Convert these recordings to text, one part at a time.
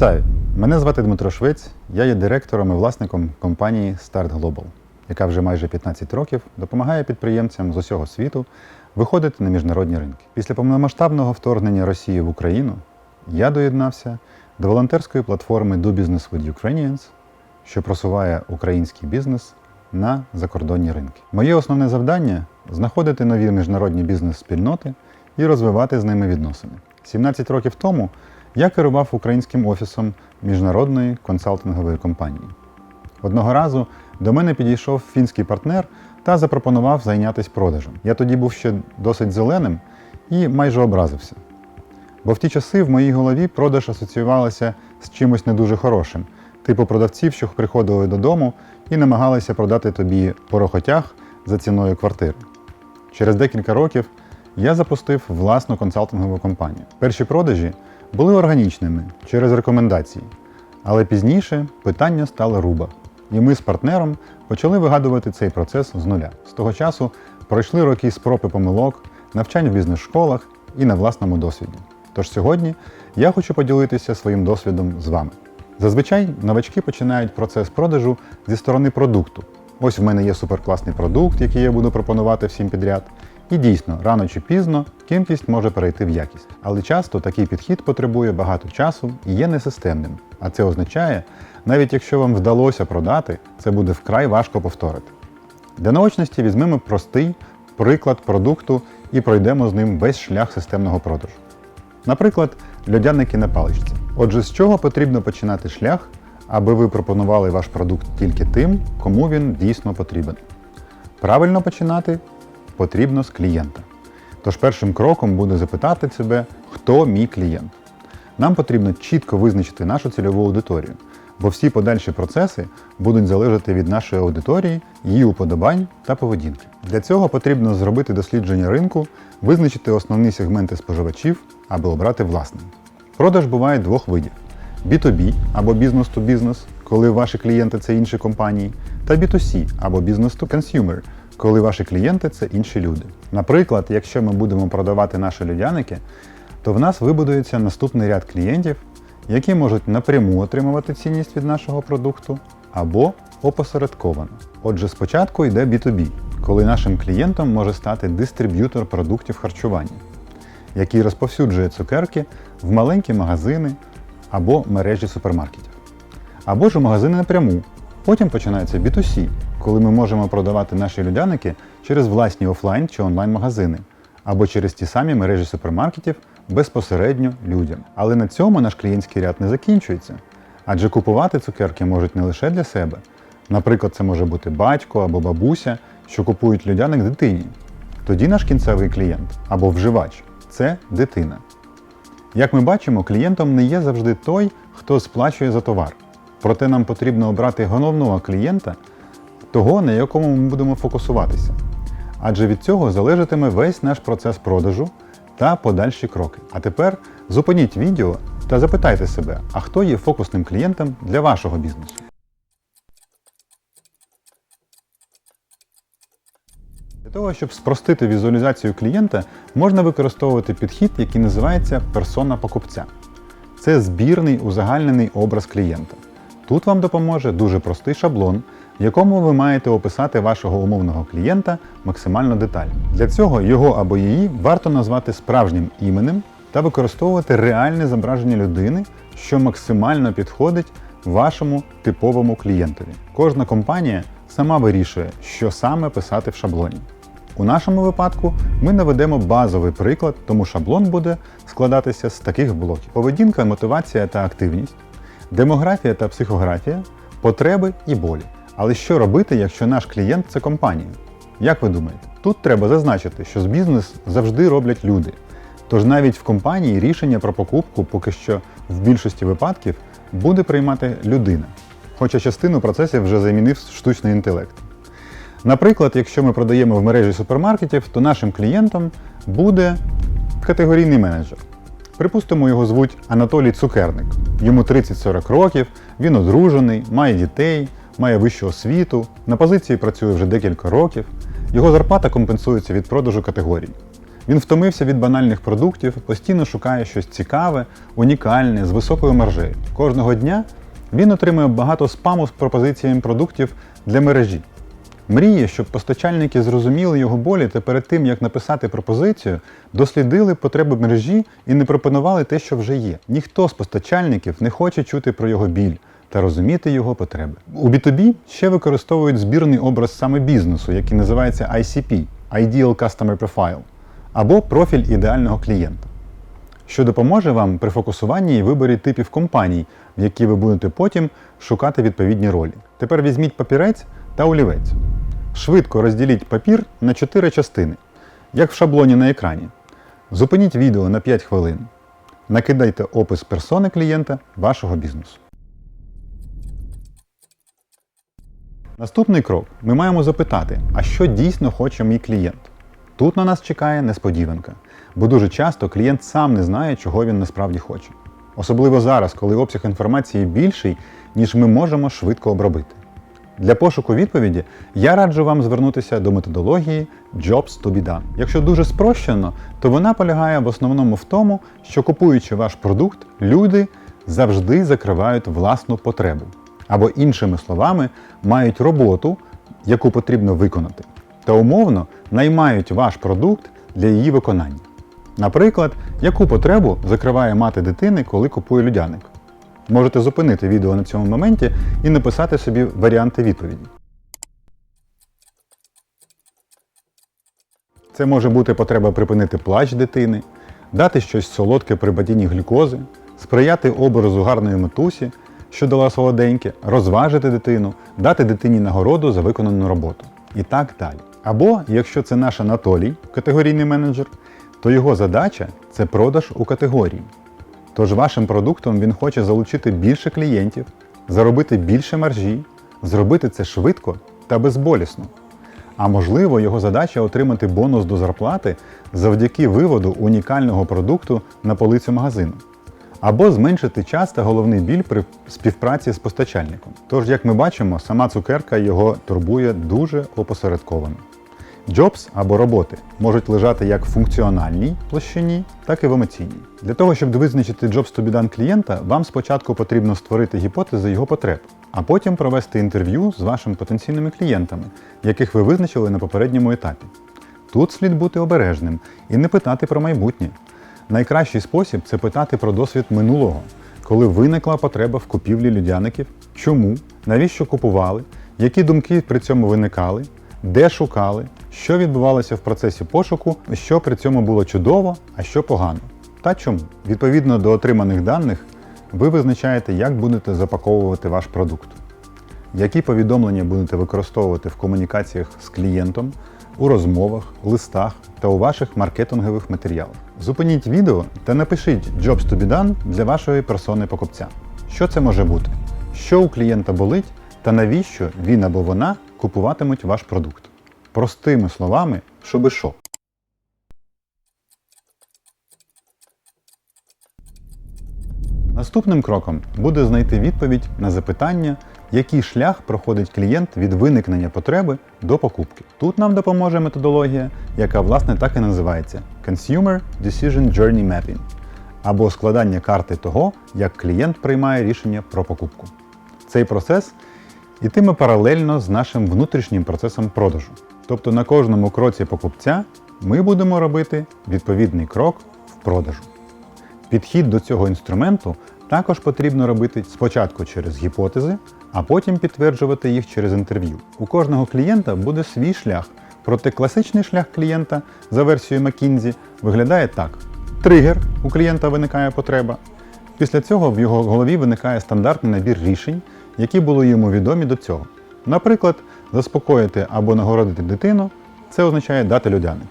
Вітаю! Мене звати Дмитро Швець. Я є директором і власником компанії Start Global, яка вже майже 15 років допомагає підприємцям з усього світу виходити на міжнародні ринки. Після повномасштабного вторгнення Росії в Україну я доєднався до волонтерської платформи Do Business with Ukrainians, що просуває український бізнес на закордонні ринки. Моє основне завдання знаходити нові міжнародні бізнес-спільноти і розвивати з ними відносини. 17 років тому я керував українським офісом міжнародної консалтингової компанії. Одного разу до мене підійшов фінський партнер та запропонував зайнятися продажем. Я тоді був ще досить зеленим і майже образився. Бо в ті часи в моїй голові продаж асоціювалася з чимось не дуже хорошим, типу продавців, що приходили додому і намагалися продати тобі порохотяг за ціною квартири. Через декілька років я запустив власну консалтингову компанію. Перші продажі були органічними через рекомендації, але пізніше питання стало руба. І ми з партнером почали вигадувати цей процес з нуля. З того часу пройшли роки спроб і помилок, навчань в бізнес-школах і на власному досвіді. Тож сьогодні я хочу поділитися своїм досвідом з вами. Зазвичай новачки починають процес продажу зі сторони продукту. Ось в мене є суперкласний продукт, який я буду пропонувати всім підряд. І дійсно, рано чи пізно кількість може перейти в якість. Але часто такий підхід потребує багато часу і є несистемним. А це означає, навіть якщо вам вдалося продати, це буде вкрай важко повторити. Для наочності візьмемо простий приклад продукту і пройдемо з ним весь шлях системного продажу. Наприклад, льодяники на паличці. Отже, з чого потрібно починати шлях, аби ви пропонували ваш продукт тільки тим, кому він дійсно потрібен. Правильно починати потрібно з клієнта. Тож першим кроком буде запитати себе, хто мій клієнт. Нам потрібно чітко визначити нашу цільову аудиторію, бо всі подальші процеси будуть залежати від нашої аудиторії, її уподобань та поведінки. Для цього потрібно зробити дослідження ринку, визначити основні сегменти споживачів, аби обрати власний. Продаж буває двох видів: B2B або бізнес-to-бізнес, коли ваші клієнти це інші компанії, та B2C або бізнес-to-consumer, коли ваші клієнти це інші люди. Наприклад, якщо ми будемо продавати наші людяники, то в нас вибудується наступний ряд клієнтів, які можуть напряму отримувати цінність від нашого продукту або опосередковано. Отже, спочатку йде B2B, коли нашим клієнтом може стати дистриб'ютор продуктів харчування, який розповсюджує цукерки в маленькі магазини або мережі супермаркетів. Або ж у магазини напряму. Потім починається B2C, коли ми можемо продавати наші людяники через власні офлайн чи онлайн-магазини, або через ті самі мережі супермаркетів безпосередньо людям. Але на цьому наш клієнтський ряд не закінчується. Адже купувати цукерки можуть не лише для себе. Наприклад, це може бути батько або бабуся, що купують людяник дитині. Тоді наш кінцевий клієнт або вживач це дитина. Як ми бачимо, клієнтом не є завжди той, хто сплачує за товар. Проте нам потрібно обрати головного клієнта, того, на якому ми будемо фокусуватися. Адже від цього залежатиме весь наш процес продажу та подальші кроки. А тепер зупиніть відео та запитайте себе, а хто є фокусним клієнтом для вашого бізнесу? Для того, щоб спростити візуалізацію клієнта, можна використовувати підхід, який називається персона покупця. Це збірний узагальнений образ клієнта. Тут вам допоможе дуже простий шаблон, в якому ви маєте описати вашого умовного клієнта максимально детально. Для цього його або її варто назвати справжнім іменем та використовувати реальне зображення людини, що максимально підходить вашому типовому клієнтові. Кожна компанія сама вирішує, що саме писати в шаблоні. У нашому випадку ми наведемо базовий приклад, тому шаблон буде складатися з таких блоків: поведінка, мотивація та активність, демографія та психографія, потреби і болі. Але що робити, якщо наш клієнт це компанія? Як ви думаєте? Тут треба зазначити, що з бізнес завжди роблять люди. Тож навіть в компанії рішення про покупку поки що в більшості випадків буде приймати людина, хоча частину процесів вже замінив штучний інтелект. Наприклад, якщо ми продаємо в мережі супермаркетів, то нашим клієнтом буде категорійний менеджер. Припустимо, його звуть Анатолій Цукерник. Йому 30-40 років, він одружений, має дітей, має вищу освіту, на позиції працює вже декілька років. Його зарплата компенсується від продажу категорій. Він втомився від банальних продуктів, постійно шукає щось цікаве, унікальне, з високою маржею. Кожного дня він отримує багато спаму з пропозиціями продуктів для мережі. Мріє, щоб постачальники зрозуміли його болі та перед тим, як написати пропозицію, дослідили потреби мережі і не пропонували те, що вже є. Ніхто з постачальників не хоче чути про його біль та розуміти його потреби. У B2B ще використовують збірний образ саме бізнесу, який називається ICP Ideal Customer Profile, або профіль ідеального клієнта, що допоможе вам при фокусуванні і виборі типів компаній, в які ви будете потім шукати відповідні ролі. Тепер візьміть папірець та олівець. Швидко розділіть папір на чотири частини, як в шаблоні на екрані. Зупиніть відео на 5 хвилин. Накидайте опис персони клієнта вашого бізнесу. Наступний крок ми маємо запитати, а що дійсно хоче мій клієнт. Тут на нас чекає несподіванка, бо дуже часто клієнт сам не знає, чого він насправді хоче. Особливо зараз, коли обсяг інформації більший, ніж ми можемо швидко обробити. Для пошуку відповіді я раджу вам звернутися до методології Jobs to be done. Якщо дуже спрощено, то вона полягає в основному в тому, що купуючи ваш продукт, люди завжди закривають власну потребу. Або, іншими словами, мають роботу, яку потрібно виконати, та умовно наймають ваш продукт для її виконання. Наприклад, яку потребу закриває мати дитини, коли купує людяник. Можете зупинити відео на цьому моменті і написати собі варіанти відповіді. Це може бути потреба припинити плач дитини, дати щось солодке при падінні глюкози, сприяти образу гарної матусі, що дала солоденьке, розважити дитину, дати дитині нагороду за виконану роботу. І так далі. Або, якщо це наш Анатолій, категорійний менеджер, то його задача це продаж у категорії. Тож вашим продуктом він хоче залучити більше клієнтів, заробити більше маржі, зробити це швидко та безболісно. А можливо, його задача отримати бонус до зарплати завдяки виводу унікального продукту на полицю магазину. Або зменшити час та головний біль при співпраці з постачальником. Тож, як ми бачимо, сама цукерка його турбує дуже опосередковано. Jobs або роботи можуть лежати як в функціональній площині, так і в емоційній. Для того, щоб визначити be done клієнта, вам спочатку потрібно створити гіпотези його потреб, а потім провести інтерв'ю з вашими потенційними клієнтами, яких ви визначили на попередньому етапі. Тут слід бути обережним і не питати про майбутнє. Найкращий спосіб це питати про досвід минулого, коли виникла потреба в купівлі людяників, чому, навіщо купували, які думки при цьому виникали, де шукали, що відбувалося в процесі пошуку, що при цьому було чудово, а що погано. Та чому. Відповідно до отриманих даних, ви визначаєте, як будете запаковувати ваш продукт, які повідомлення будете використовувати в комунікаціях з клієнтом, у розмовах, листах та у ваших маркетингових матеріалах. Зупиніть відео та напишіть Jobs to be done для вашої персони покупця. Що це може бути? Що у клієнта болить та навіщо він або вона купуватимуть ваш продукт? Простими словами, щоби що. Наступним кроком буде знайти відповідь на запитання, який шлях проходить клієнт від виникнення потреби до покупки. Тут нам допоможе методологія, яка власне так і називається Consumer Decision Journey Mapping або складання карти того, як клієнт приймає рішення про покупку. Цей процес ітиме паралельно з нашим внутрішнім процесом продажу. Тобто на кожному кроці покупця ми будемо робити відповідний крок в продажу. Підхід до цього інструменту також потрібно робити спочатку через гіпотези, а потім підтверджувати їх через інтерв'ю. У кожного клієнта буде свій шлях, проте класичний шлях клієнта за версією McKinsey виглядає так: тригер у клієнта виникає потреба. Після цього в його голові виникає стандартний набір рішень, які були йому відомі до цього. Наприклад, заспокоїти або нагородити дитину це означає дати людяник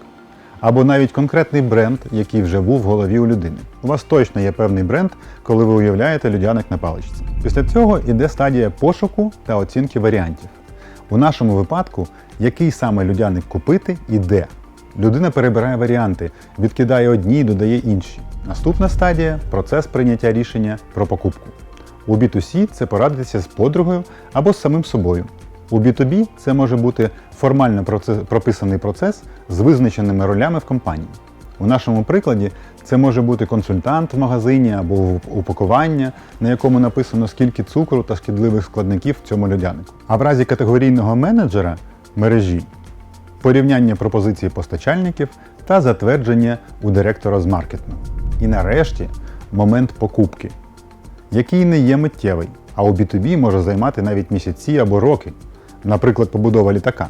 або навіть конкретний бренд, який вже був в голові у людини. У вас точно є певний бренд, коли ви уявляєте людяник на паличці. Після цього йде стадія пошуку та оцінки варіантів. У нашому випадку, який саме людяник купити і де. Людина перебирає варіанти, відкидає одні і додає інші. Наступна стадія процес прийняття рішення про покупку. У B2C це порадитися з подругою або з самим собою. У B2B це може бути формально прописаний процес з визначеними ролями в компанії. У нашому прикладі це може бути консультант в магазині або упакування, на якому написано скільки цукру та шкідливих складників в цьому льодянику. А в разі категорійного менеджера мережі порівняння пропозицій постачальників та затвердження у директора з маркетингу. І нарешті момент покупки, який не є миттєвий, а у B2B може займати навіть місяці або роки, наприклад, побудова літака.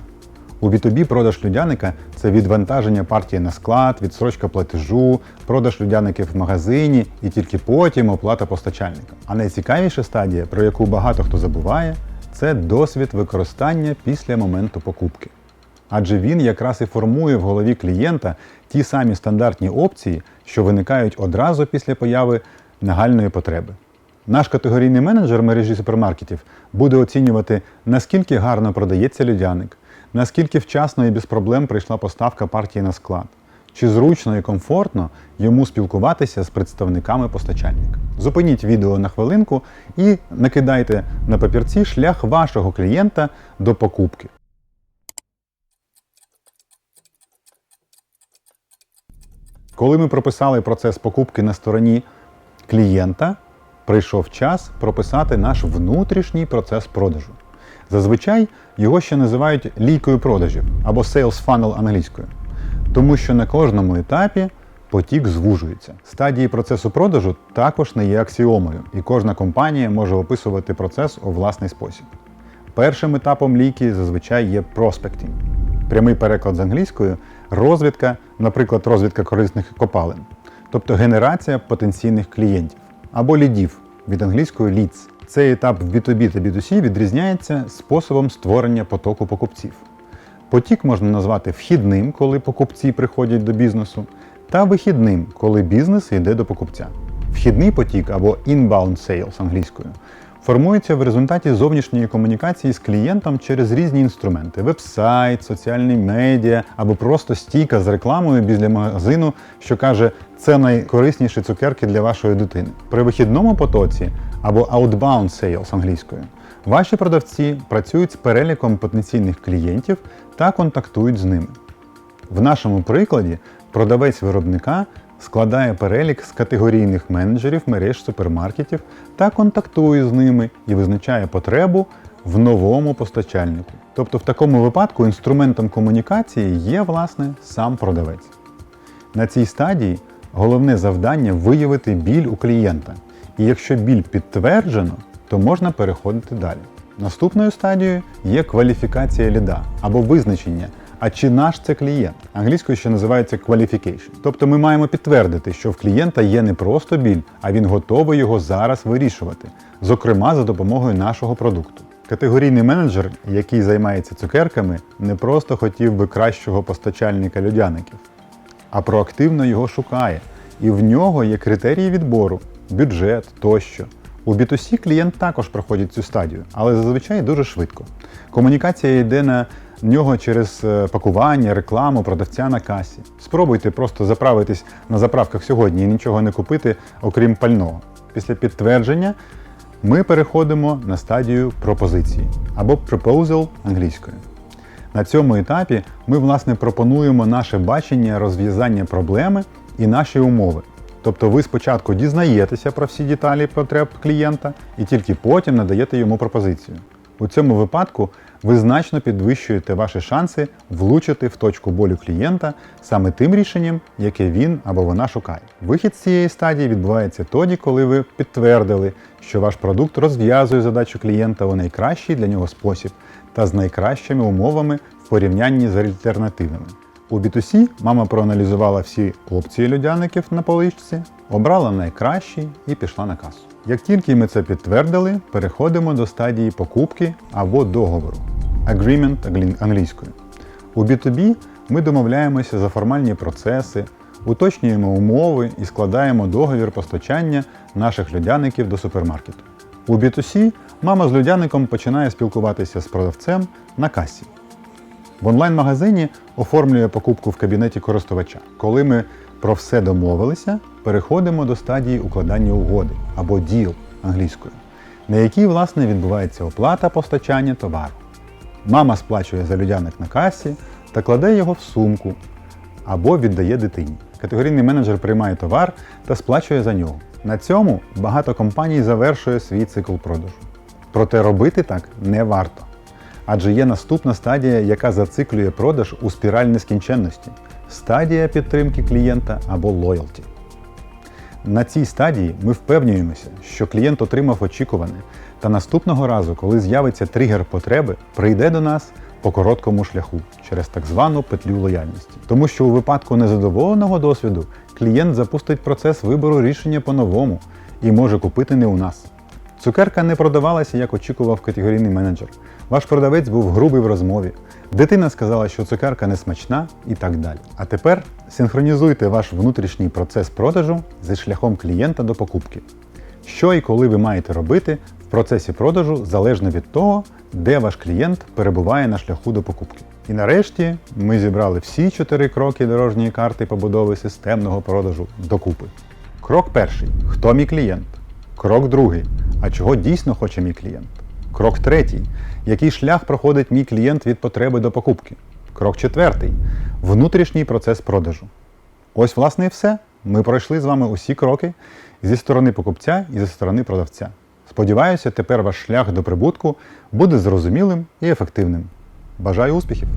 У B2B продаж людяника це відвантаження партії на склад, відсрочка платежу, продаж людяників в магазині і тільки потім оплата постачальника. А найцікавіша стадія, про яку багато хто забуває, це досвід використання після моменту покупки. Адже він якраз і формує в голові клієнта ті самі стандартні опції, що виникають одразу після появи нагальної потреби. Наш категорійний менеджер мережі супермаркетів буде оцінювати, наскільки гарно продається людяник, наскільки вчасно і без проблем прийшла поставка партії на склад, чи зручно і комфортно йому спілкуватися з представниками постачальника. Зупиніть відео на хвилинку і накидайте на папірці шлях вашого клієнта до покупки. Коли ми прописали процес покупки на стороні клієнта, прийшов час прописати наш внутрішній процес продажу. Зазвичай його ще називають лійкою продажів або sales funnel англійською, тому що на кожному етапі потік звужується. Стадії процесу продажу також не є аксіомою, і кожна компанія може описувати процес у власний спосіб. Першим етапом лійки зазвичай є проспектінг. Прямий переклад з англійської розвідка, наприклад, розвідка корисних копалин, тобто генерація потенційних клієнтів або лідів від англійської leads. Цей етап в B2B та B2C відрізняється способом створення потоку покупців. Потік можна назвати вхідним, коли покупці приходять до бізнесу, та вихідним, коли бізнес йде до покупця. Вхідний потік або inbound sales англійською формується в результаті зовнішньої комунікації з клієнтом через різні інструменти: веб-сайт, соціальні медіа або просто стійка з рекламою біля магазину, що каже, це найкорисніші цукерки для вашої дитини. При вихідному потоці або outbound sales англійською. Ваші продавці працюють з переліком потенційних клієнтів та контактують з ними. В нашому прикладі продавець виробника складає перелік з категорійних менеджерів мереж супермаркетів та контактує з ними і визначає потребу в новому постачальнику. Тобто в такому випадку інструментом комунікації є власне сам продавець. На цій стадії головне завдання виявити біль у клієнта. І якщо біль підтверджено, то можна переходити далі. Наступною стадією є кваліфікація ліда або визначення, а чи наш це клієнт. Англійською ще називається qualification. Тобто ми маємо підтвердити, що в клієнта є не просто біль, а він готовий його зараз вирішувати, зокрема за допомогою нашого продукту. Категорійний менеджер, який займається цукерками, не просто хотів би кращого постачальника людяників, а проактивно його шукає. І в нього є критерії відбору, бюджет тощо. У B2C клієнт також проходить цю стадію, але зазвичай дуже швидко. Комунікація йде на нього через е, пакування, рекламу, продавця на касі. Спробуйте просто заправитись на заправках сьогодні і нічого не купити, окрім пального. Після підтвердження ми переходимо на стадію пропозиції або proposal англійською. На цьому етапі ми власне пропонуємо наше бачення розв'язання проблеми і наші умови. Тобто ви спочатку дізнаєтеся про всі деталі потреб клієнта і тільки потім надаєте йому пропозицію. У цьому випадку ви значно підвищуєте ваші шанси влучити в точку болю клієнта саме тим рішенням, яке він або вона шукає. Вихід з цієї стадії відбувається тоді, коли ви підтвердили, що ваш продукт розв'язує задачу клієнта у найкращий для нього спосіб та з найкращими умовами в порівнянні з альтернативами. У B2C мама проаналізувала всі опції людяників на поличці, обрала найкращий і пішла на касу. Як тільки ми це підтвердили, переходимо до стадії покупки або договору agreement англійською. У B2B ми домовляємося за формальні процеси, уточнюємо умови і складаємо договір постачання наших людяників до супермаркету. У B2C мама з людяником починає спілкуватися з продавцем на касі. В онлайн-магазині оформлює покупку в кабінеті користувача. Коли ми про все домовилися, переходимо до стадії укладання угоди або deal англійською, на якій власне відбувається оплата постачання товару. Мама сплачує за людяник на касі та кладе його в сумку або віддає дитині. Категорійний менеджер приймає товар та сплачує за нього. На цьому багато компаній завершує свій цикл продажу. Проте робити так не варто. Адже є наступна стадія, яка зациклює продаж у спіраль нескінченності стадія підтримки клієнта або лоялті. На цій стадії ми впевнюємося, що клієнт отримав очікуване, та наступного разу, коли з'явиться тригер потреби, прийде до нас по короткому шляху через так звану петлю лояльності. Тому що у випадку незадоволеного досвіду клієнт запустить процес вибору рішення по-новому і може купити не у нас. Цукерка не продавалася, як очікував категорійний менеджер. Ваш продавець був грубий в розмові. Дитина сказала, що цукерка не смачна і так далі. А тепер синхронізуйте ваш внутрішній процес продажу зі шляхом клієнта до покупки. Що і коли ви маєте робити в процесі продажу залежно від того, де ваш клієнт перебуває на шляху до покупки. І нарешті ми зібрали всі чотири кроки дорожньої карти побудови системного продажу докупи. Крок перший хто мій клієнт? Крок другий. А чого дійсно хоче мій клієнт? Крок третій. Який шлях проходить мій клієнт від потреби до покупки? Крок четвертий. Внутрішній процес продажу. Ось, власне, і все. Ми пройшли з вами усі кроки зі сторони покупця і зі сторони продавця. Сподіваюся, тепер ваш шлях до прибутку буде зрозумілим і ефективним. Бажаю успіхів!